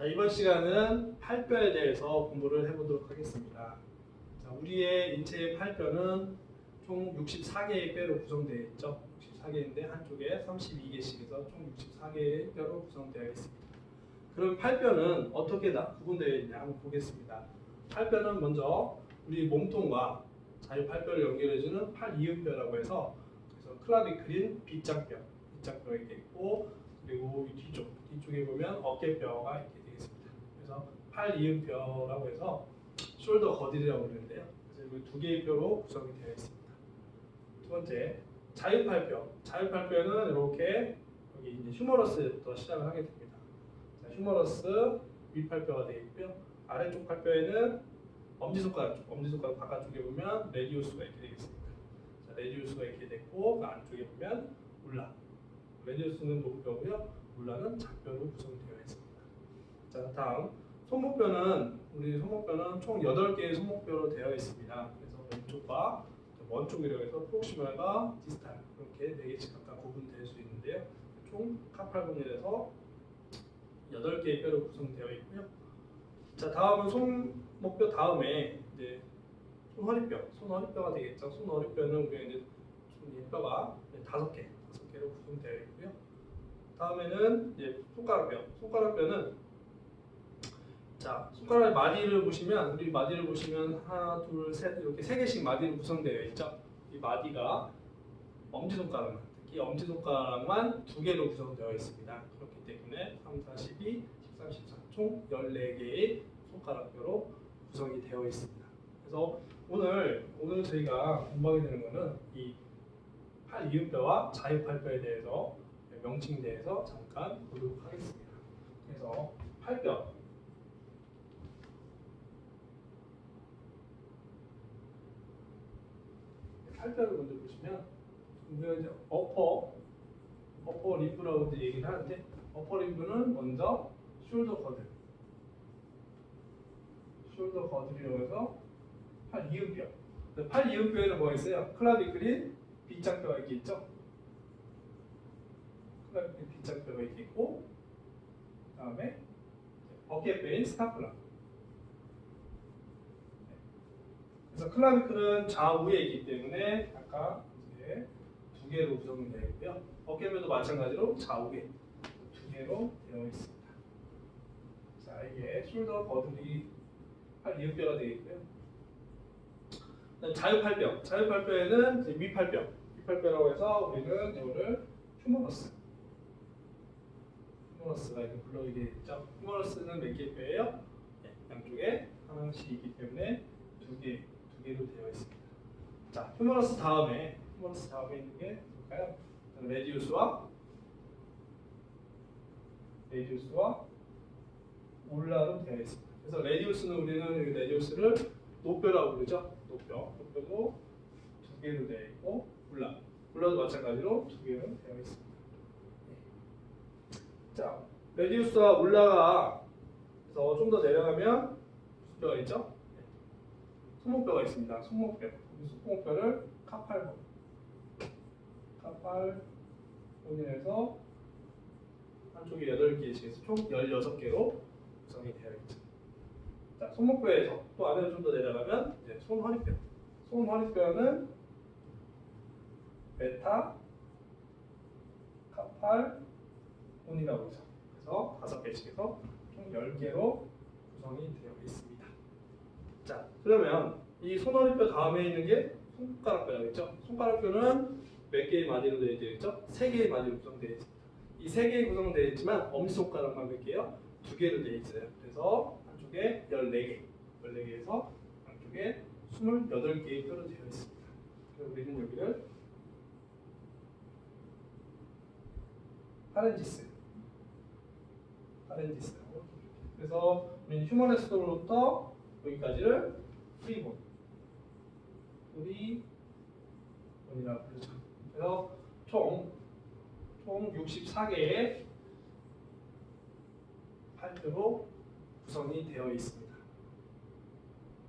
자, 이번 시간은 팔뼈에 대해서 공부를 해보도록 하겠습니다. 자, 우리의 인체의 팔뼈는 총 64개의 뼈로 구성되어 있죠. 64개인데 한쪽에 32개씩 해서 총 64개의 뼈로 구성되어 있습니다. 그럼 팔뼈는 어떻게 나- 구분되어 있냐 한번 보겠습니다. 팔뼈는 먼저 우리 몸통과 자유 팔뼈를 연결해주는 팔이음뼈라고 해서 그래서 클라비클린 빗장뼈, 빗장뼈가 이렇게 있고 그리고 이 뒤쪽, 뒤쪽에 보면 어깨뼈가 이렇게. 그래서 팔 이음뼈라고 해서 숄더 거딜이라고 부르는데요. 그래서 이두 개의 뼈로 구성이 되어 있습니다. 두 번째, 자유팔뼈. 자유팔뼈는 이렇게 여기 이제 휴머러스부터 시작을 하게 됩니다. 자, 휴머러스 윗팔뼈가 되어 있고요. 아래쪽 팔뼈에는 엄지손가락 쪽, 엄지손가락 바깥쪽에 보면 레디우스가 이렇게 되겠습니다. 자, 레디우스가 이렇게 됐고 그 안쪽에 보면 울라. 레디우스는 목뼈고요. 울라는 작뼈로 구성되어 있습니다. 자, 다음 손목뼈는 우리 손목뼈는 총 8개의 손목뼈로 되어 있습니다. 그래서 왼쪽과 먼쪽이라고 해서 프록시멀과 디스탈 이렇게 4개씩 각각 구분될 수 있는데요. 총 카팔곤일에서 8개의 뼈로 구성되어 있고요. 자, 다음은 손목뼈 다음에 이제 손허리뼈, 손허리뼈가 되겠죠. 손허리뼈는 우리가 이제 손뼈가 다섯 개, 다섯 개로 구성되어 있고요. 다음에는 이제 손가락뼈, 손가락뼈는 자 손가락 마디를 보시면 우리 마디를 보시면 하나, 둘, 셋 이렇게 세 개씩 마디로 구성되어 있죠. 이 마디가 엄지 손가락만 특히 엄지 손가락만 두 개로 구성되어 있습니다. 그렇기 때문에 3, 4, 12, 13, 14, 총 14개의 손가락뼈로 구성이 되어 있습니다. 그래서 오늘 오늘 저희가 공부하게 되는 것은 이 팔 이음뼈와 자유팔뼈에 대해서 명칭에 대해서 잠깐 보도록 하겠습니다. 그래서 팔뼈 팔뼈를 먼저 보시면 우리가 이제 어퍼 어퍼 림프라고 이제 얘기를 하는데 어퍼 림프는 먼저 숄더 거드 숄더 거드라고 해서 팔 이음뼈. 그팔 이음뼈에는 뭐가 있어요? 클라비클린 빗장뼈가 이렇게 있죠? 클라비클린 빗장뼈가 이렇게 있고 그 다음에 어깨뼈인 스타플라 그래서 클라비클은 좌우에 있기 때문에 각각 이제 두 개로 구성되어 있고요. 어깨뼈도 마찬가지로 좌우에 두 개로 되어 있습니다. 자, 이게 숄더 버들이 팔 이음뼈가 되어 있고요. 자유팔뼈, 자유팔뼈에는 이제 밑팔뼈, 밑팔뼈라고 해서 우리는 이거를 휴머러스, 휴머러스가 이렇게 불러지게 있죠. 휴머러스는 몇 개의 뼈예요? 네, 양쪽에 하나씩 있기 때문에 두 개, 두 개로 되어 있습니다. 자, 휴머러스 다음에 휴머러스 다음에 있는 게 뭘까요? 레디우스와 레디우스와 올라로 되어 있습니다. 그래서 레디우스는 우리는 이 레디우스를 노뼈라고 부르죠. 노뼈, 노뼈도 두 개로 되어 있고 올라, 올라도 마찬가지로 두 개로 되어 있습니다. 네. 자, 레디우스와 올라가 그래서 좀 더 내려가면 무슨 뼈가 있죠? 네. 손목뼈가 있습니다. 손목뼈. 이 손목뼈를 카팔본. 카팔본에서 한쪽에 8개씩 해서 총 16개로 구성이 되어 있죠. 자, 손목뼈에서 또 아래로 좀 더 내려가면 이제 손 허리뼈. 손 허리뼈는 베타, 카팔본이라고 하죠. 그래서 다섯 개씩 해서 총 10개로 구성이 되어 있습니다. 자, 그러면 이 손허리뼈 다음에 있는 게 손가락뼈라겠죠? 손가락뼈는 몇 개의 마디로 되어 있죠? 세 개의 마디로 구성되어 있습니다. 이 세 개의 구성되어 있지만 엄지손가락만 몇 개요? 두 개로 되어 있어요. 그래서 한쪽에 14개, 14개에서 양쪽에 28개의 뼈로 되어 있습니다. 그래서 우리는 여기를 파렌지스, 파렌지스라고 그래서 우리는 휴머레스로부터 여기까지를 프리본, 프리본이라고 부르죠. 그래서 총, 총 64개의 팔뼈로 구성이 되어 있습니다.